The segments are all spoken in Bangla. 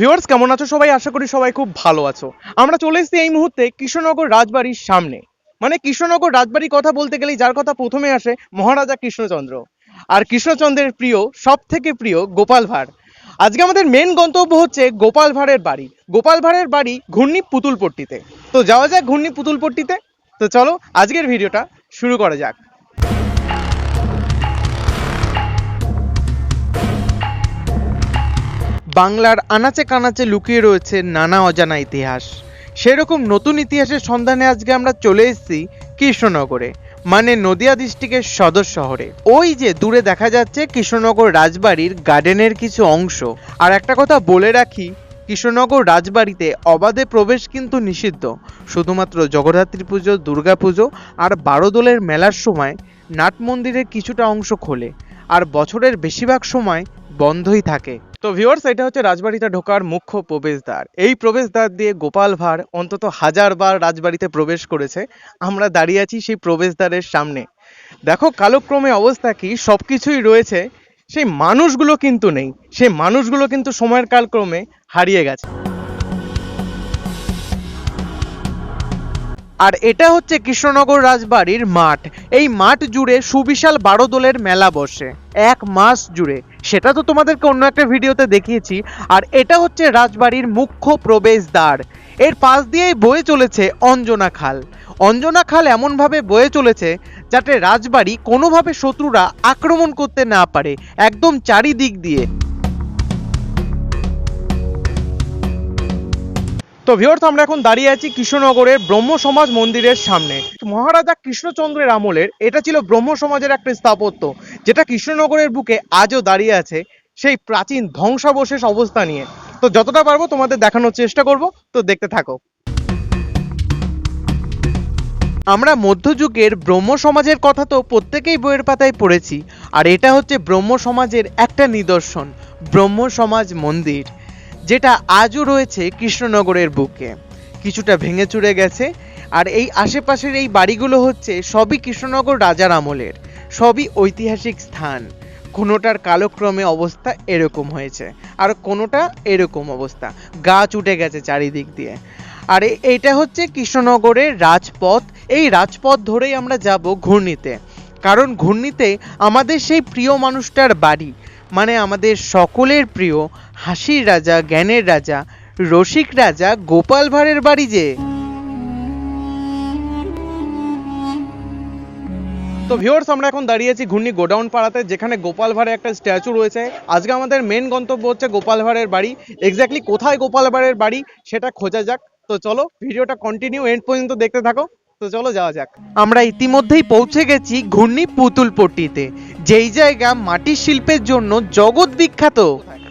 ভিউয়ার্স কেমন আছো? সবাই আশা করি সবাই খুব ভালো আছো। আমরা চলে এসেছি এই মুহূর্তে কৃষ্ণনগর রাজবাড়ির সামনে। মানে কৃষ্ণনগর রাজবাড়ির কথা বলতে গেলেই যার কথা প্রথমে আসে মহারাজা কৃষ্ণচন্দ্র। আর কৃষ্ণচন্দ্রের প্রিয় সব থেকে প্রিয় গোপাল ভাঁড়। আজকে আমাদের মেন গন্তব্য হচ্ছে গোপাল ভাঁড়ের বাড়ি। গোপাল ভাঁড়ের বাড়ি ঘূর্ণি পুতুলপট্টিতে তো যাওয়া যাক ঘূর্ণি পুতুলপট্টিতে তো চলো, আজকের ভিডিওটা শুরু করা যাক। বাংলার আনাচে কানাচে লুকিয়ে রয়েছে নানা অজানা ইতিহাস। সেরকম নতুন ইতিহাসের সন্ধানে আজকে আমরা চলে এসেছি কৃষ্ণনগরে মানে নদিয়া ডিস্ট্রিক্টের সদর শহরে। ওই যে দূরে দেখা যাচ্ছে কৃষ্ণনগর রাজবাড়ির গার্ডেনের কিছু অংশ। আর একটা কথা বলে রাখি, কৃষ্ণনগর রাজবাড়িতে অবাধে প্রবেশ কিন্তু নিষিদ্ধ। শুধুমাত্র জগদ্ধাত্রী পুজো, দুর্গা পুজো আর বারো বারোদোলের মেলার সময় নাট মন্দিরের কিছুটা অংশ খোলে। আর বছরের বেশিরভাগ সময় বন্ধই থাকে। তো ভিউয়ার্স এটা হচ্ছে রাজবাড়িতে ঢোকার মুখ্য প্রবেশদ্বার। এই প্রবেশদ্বার দিয়ে গোপাল ভাঁড় অন্তত হাজারবার রাজবাড়িতে প্রবেশ করেছে। আমরা দাঁড়িয়ে আছি সেই প্রবেশদ্বারের সামনে। দেখো, কালক্রমে অবস্থা কি? সব কিছুই রয়েছে। সেই মানুষগুলো কিন্তু নেই। সেই মানুষগুলো কিন্তু সময়ের কালক্রমে হারিয়ে গেছে। আর এটা হচ্ছে কৃষ্ণনগর রাজবাড়ির মাঠ। এই মাঠ জুড়ে সুবিশাল বারো দোলের মেলা বসে। এক মাস জুড়ে। সেটা তো তোমাদেরকে অন্য একটা ভিডিওতে দেখিয়েছি। আর এটা হচ্ছে রাজবাড়ির মুখ্য প্রবেশদ্বার। এর পাশ দিয়েই বয়ে চলেছে অঞ্জনা খাল। অঞ্জনা খাল এমনভাবে বয়ে চলেছে যাতে রাজবাড়ি কোনোভাবে শত্রুরা আক্রমণ করতে না পারে, একদম চারিদিক দিয়ে। তো ভিওর্স আমরা এখন দাঁড়িয়ে আছি কৃষ্ণনগরের ব্রহ্ম সমাজ মন্দিরের সামনে। মহারাজা কৃষ্ণচন্দ্রের আমলের, এটা ছিল ব্রহ্ম সমাজের একটা স্থাপত্য, যেটা কৃষ্ণনগরের বুকে আজও দাঁড়িয়ে আছে সেই প্রাচীন ধ্বংসাবশেষ অবস্থা নিয়ে। তো যতটা পারব তোমাদের দেখানোর চেষ্টা করব, তো দেখতে থাকো। আমরা মধ্যযুগের ব্রহ্ম সমাজের কথা তো প্রত্যেকেই বইয়ের পাতায় পড়েছি, আর এটা হচ্ছে ব্রহ্ম সমাজের একটা নিদর্শন ব্রহ্ম সমাজ মন্দির। যেটা আজও রয়েছে কৃষ্ণনগরের বুকে। কিছুটা ভেঙে চুরে গেছে, আর এই আশেপাশের এই বাড়িগুলো হচ্ছে সবই কৃষ্ণনগর রাজার আমলের, সবই ঐতিহাসিক স্থান। কোনোটার কালক্রমে অবস্থা এরকম হয়েছে, আর কোনোটা এরকম অবস্থা। গাছ উঠে গেছে চারিদিক দিয়ে। আর এইটা হচ্ছে কৃষ্ণনগরের রাজপথ। এই রাজপথ ধরেই আমরা যাব ঘূর্ণিতে। কারণ ঘূর্ণিতে আমাদের সেই প্রিয় মানুষটার বাড়ি মানে আমাদের সকলের প্রিয় হাসির রাজা জ্ঞানের রাজা রসিক রাজা গোপাল ভাঁড়ের বাড়ি যে। তো ভিউয়ার্স আমরা এখন দাঁড়িয়ে আছি ঘূর্ণি গোডাউন পাড়াতে যেখানে গোপাল ভাঁড়ের একটা স্ট্যাচু রয়েছে। আজকে আমাদের মেন গন্তব্য হচ্ছে গোপাল ভাঁড়ের বাড়ি। এক্স্যাক্টলি কোথায় গোপাল ভাঁড়ের বাড়ি সেটা খোঁজা যাক। তো চলো ভিডিওটা কন্টিনিউ এন্ড পর্যন্ত দেখতে থাকো। তো চলো যাওয়া যাক। আমরা ইতিমধ্যেই পৌঁছে গেছি ঘূর্ণি পুতুলপট্টিতে যেই জায়গা মাটির শিল্পের জন্য জগৎ বিখ্যাত।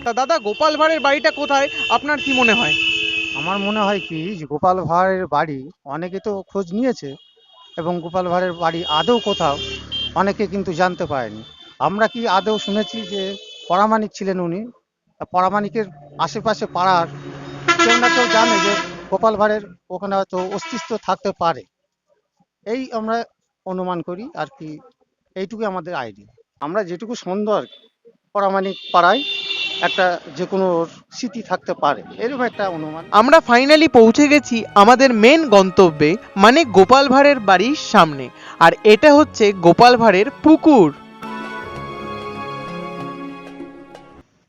তা দাদা, গোপাল ভাঁড়ের বাড়িটা কোথায়? আপনার কি মনে হয়? আমার মনে হয় কি, যে গোপাল ভাঁড়ের বাড়ি অনেকে তো খোঁজ নিয়েছে এবং গোপাল ভাঁড়ের বাড়ি আদৌ কোথাও অনেকে কিন্তু জানতে পারেনি। আমরা কি আদৌ শুনেছি যে পরামানিক ছিলেন উনি? পরামানিকের আশেপাশে পাড়ার কেউ না কেউ জানে যে গোপাল ভাঁড়ের ওখানে হয়তো অস্তিত্ব থাকতে পারে। এই আমরা অনুমান করি আর কি এইটুকু আমাদের আইডিয়া আমরা যেটুকু সন্দেহ সুন্দর পরামানিক পাড়ায় একটা যে কোনো স্মৃতি থাকতে পারে। এরকম একটা অনুমান। আমরা ফাইনালি পৌঁছে গেছি আমাদের মেন গন্তব্যে মানে গোপাল ভাঁড়ের বাড়ির সামনে। আর এটা হচ্ছে গোপাল ভাঁড়ের পুকুর।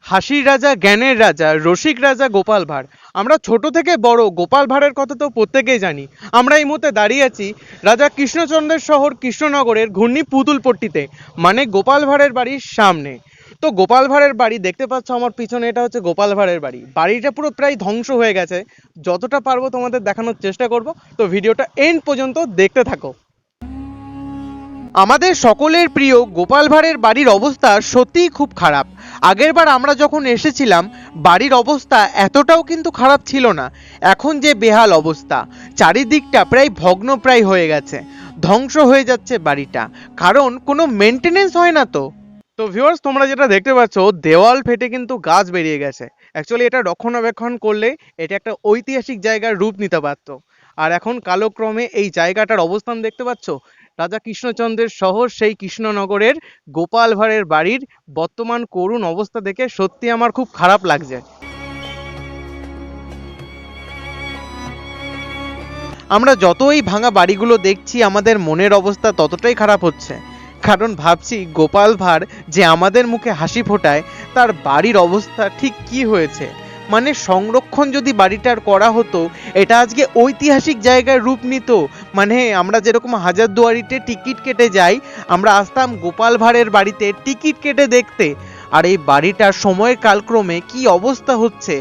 হাসির রাজা, জ্ঞানের রাজা, রসিক রাজা, গোপাল ভাঁড়। আমরা ছোট থেকে বড়, গোপাল ভাঁড়ের কথা তো প্রত্যেকেই জানি। আমরা এই মুহূর্তে দাঁড়িয়ে আছি রাজা কৃষ্ণচন্দ্রের শহর কৃষ্ণনগরের ঘূর্ণি পুতুলপট্টিতে মানে গোপাল ভাঁড়ের বাড়ির সামনে। তো গোপাল ভাঁড়ের বাড়ি দেখতে পাচ্ছ আমার পিছনে, এটা হচ্ছে গোপাল ভাঁড়ের বাড়ি। বাড়িটা পুরো প্রায় ধ্বংস হয়ে গেছে। যতটা পারব তোমাদের দেখানোর চেষ্টা করব। তো ভিডিওটা এন্ড পর্যন্ত দেখতে থাকো। আমাদের সকলের প্রিয় গোপাল ভাঁড়ের বাড়ির অবস্থা সত্যিই খুব খারাপ। আগেরবার আমরা যখন এসেছিলাম, বাড়ির অবস্থা এতটাও কিন্তু খারাপ ছিল না। এখন যে বেহাল অবস্থা, চারিদিকটা প্রায় ভগ্নপ্রায় হয়ে গেছে। ধ্বংস হয়ে যাচ্ছে বাড়িটা। কারণ কোনো মেনটেনেন্স হয় না তো। তো ভিউয়ার্স তোমরা যেটা দেখতে পাচ্ছ, দেওয়াল ফেটে কিন্তু গাছ বেরিয়ে গেছে। অ্যাকচুয়ালি এটা রক্ষণাবেক্ষণ করলে এটা একটা ঐতিহাসিক জায়গার রূপ নিতে পারত। আর এখন কালক্রমে এই জায়গাটার অবস্থান দেখতে পাচ্ছ? রাজা কৃষ্ণচন্দ্রের শহর, সেই কৃষ্ণনগরের গোপাল ভাঁড়ের বাড়ির বর্তমান করুণ অবস্থা দেখে সত্যি আমার খুব খারাপ লাগছে। আমরা যতই ভাঙা বাড়িগুলো দেখছি, আমাদের মনের অবস্থা ততটাই খারাপ হচ্ছে। কারণ ভাবছি গোপাল ভাঁড় যে আমাদের মুখে হাসি ফোটায়, তার বাড়ির অবস্থা ঠিক কি হয়েছে? মানে সংরক্ষণ যদি বাড়িটার করা হতো, এটা আজকে ঐতিহাসিক জায়গায় রূপ নিত। মানে আমরা যেরকম হাজারদুয়ারিতে টিকিট কেটে যাই, আমরা আসতাম গোপাল ভাঁড়ের বাড়িতে টিকিট কেটে দেখতে। আর এই বাড়িটার সময়ের কালক্রমে কি অবস্থা হচ্ছে?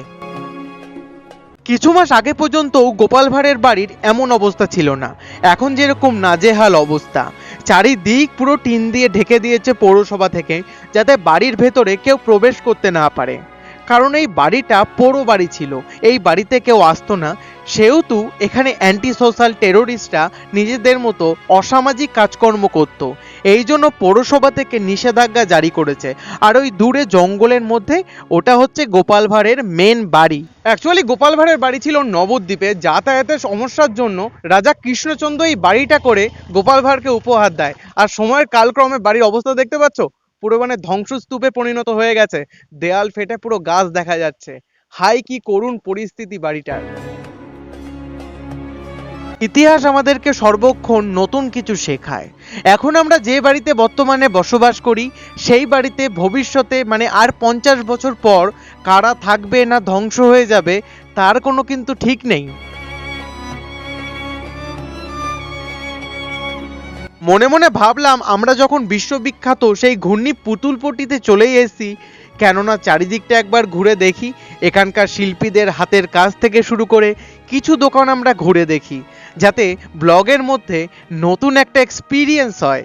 কিছু মাস আগে পর্যন্ত গোপাল ভাঁড়ের বাড়ির এমন অবস্থা ছিল না। এখন যেরকম নাজেহাল অবস্থা। চারিদিক পুরো টিন দিয়ে ঢেকে দিয়েছে পৌরসভা থেকে, যাতে বাড়ির ভেতরে কেউ প্রবেশ করতে না পারে। কারণ এই বাড়িটা পৌর বাড়ি ছিল, এই বাড়িতে কেউ আসতো না। সেহেতু এখানে অ্যান্টি সোশ্যাল টেরোরিস্টরা নিজেদের মতো অসামাজিক কাজকর্ম করত। এই জন্য পৌরসভা থেকে নিষেধাজ্ঞা জারি করেছে। আর ওই দূরে জঙ্গলের মধ্যে ওটা হচ্ছে গোপাল ভাঁড়ের মেন বাড়ি। অ্যাকচুয়ালি গোপাল ভাঁড়ের বাড়ি ছিল নবদ্বীপে। যাতায়াতের সমস্যার জন্য রাজা কৃষ্ণচন্দ্র এই বাড়িটা করে গোপাল ভাঁড়কে উপহার দেয়। আর সময়ের কালক্রমে বাড়ির অবস্থা দেখতে পাচ্ছ? পুরো মানে ধ্বংসস্তূপে পরিণত হয়ে গেছে। দেয়াল ফেটে পুরো গাছ দেখা যাচ্ছে। হাই কি করুণ পরিস্থিতি বাড়িটার। ইতিহাস আমাদেরকে সর্বক্ষণ নতুন কিছু শেখায়। এখন আমরা যে বাড়িতে বর্তমানে বসবাস করি, সেই বাড়িতে ভবিষ্যতে মানে আর পঞ্চাশ বছর পর কারা থাকবে না ধ্বংস হয়ে যাবে, তার কোনো কিন্তু ঠিক নেই। মনে মনে ভাবলাম আমরা যখন বিশ্ববিখ্যাত সেই ঘূর্ণি পুতুলপট্টিতে চলেই এসেছি, কেননা চারিদিকটা একবার ঘুরে দেখি, এখানকার শিল্পীদের হাতের কাজ থেকে শুরু করে কিছু দোকান আমরা ঘুরে দেখি। যাতে ব্লগের মধ্যে নতুন একটা এক্সপিরিয়েন্স হয়।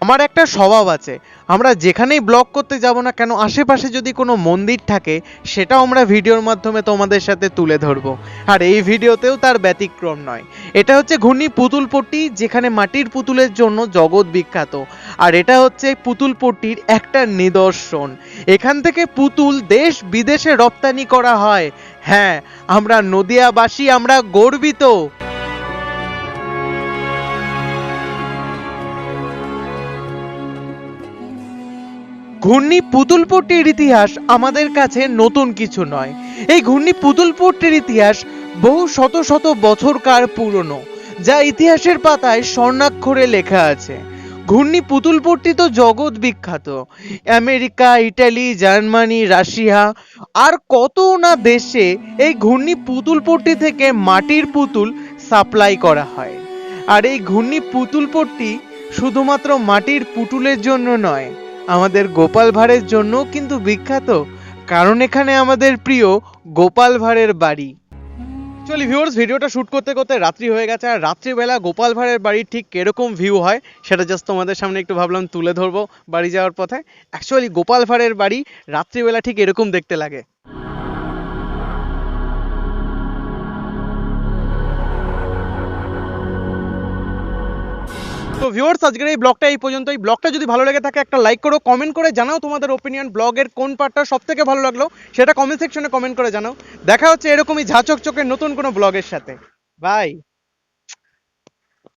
আমার একটা স্বভাব আছে। আমরা যেখানেই ব্লগ করতে যাব না কেন, আশেপাশে যদি কোনো মন্দির থাকে, সেটাও আমরা ভিডিওর মাধ্যমে তোমাদের সাথে তুলে ধরবো। আর এই ভিডিওতেও তার ব্যতিক্রম নয়। এটা হচ্ছে ঘূর্ণি পুতুলপট্টি, যেখানে মাটির পুতুলের জন্য জগৎ বিখ্যাত। আর এটা হচ্ছে পুতুলপট্টির একটা নিদর্শন। এখান থেকে পুতুল দেশ বিদেশে রপ্তানি করা হয়। হ্যাঁ আমরা নদিয়াবাসী, আমরা গর্বিত। ঘূর্ণি পুতুলপট্টির ইতিহাস আমাদের কাছে নতুন কিছু নয়। এই ঘূর্ণি পুতুলপট্টির ইতিহাস বহু শত শত বছরকার পুরনো, যা ইতিহাসের পাতায় স্বর্ণাক্ষরে লেখা আছে। ঘূর্ণি পুতুলপট্টি তো জগৎ বিখ্যাত। আমেরিকা, ইটালি, জার্মানি, রাশিয়া, আর কত না দেশে এই ঘূর্ণি পুতুলপট্টি থেকে মাটির পুতুল সাপ্লাই করা হয়। আর এই ঘূর্ণি পুতুলপট্টি শুধুমাত্র মাটির পুতুলের জন্য নয় আমাদের গোপাল ভাঁড়ের জন্য কিন্তু বিখ্যাত, কারণ এখানে আমাদের প্রিয় গোপাল ভাঁড়ের বাড়ি। চলি ভিউয়ার্স ভিডিওটা শ্যুট করতে করতে রাত্রি হয়ে গেছে, আর রাত্রিবেলা গোপাল ভাঁড়ের বাড়ি ঠিক কেরকম ভিউ হয়, সেটা জাস্ট তোমাদের সামনে একটু ভাবলাম তুলে ধরবো বাড়ি যাওয়ার পথে। অ্যাকচুয়ালি গোপাল ভাঁড়ের বাড়ি রাত্রিবেলা ঠিক এরকম দেখতে লাগে। তো ভিউয়ার্স আজকের এই ব্লগটা এই পর্যন্ত এই ব্লগটা যদি ভালো লেগে থাকে, একটা লাইক করো কমেন্ট করে জানাও তোমাদের ওপিনিয়ন ব্লগের কোন পার্টটা সব থেকে ভালো লাগল। সেটা কমেন্ট সেকশনে কমেন্ট করে জানাও। দেখা হচ্ছে এরকমই ঝাঁচক চোখের নতুন কোনো ব্লগের সাথে। বাই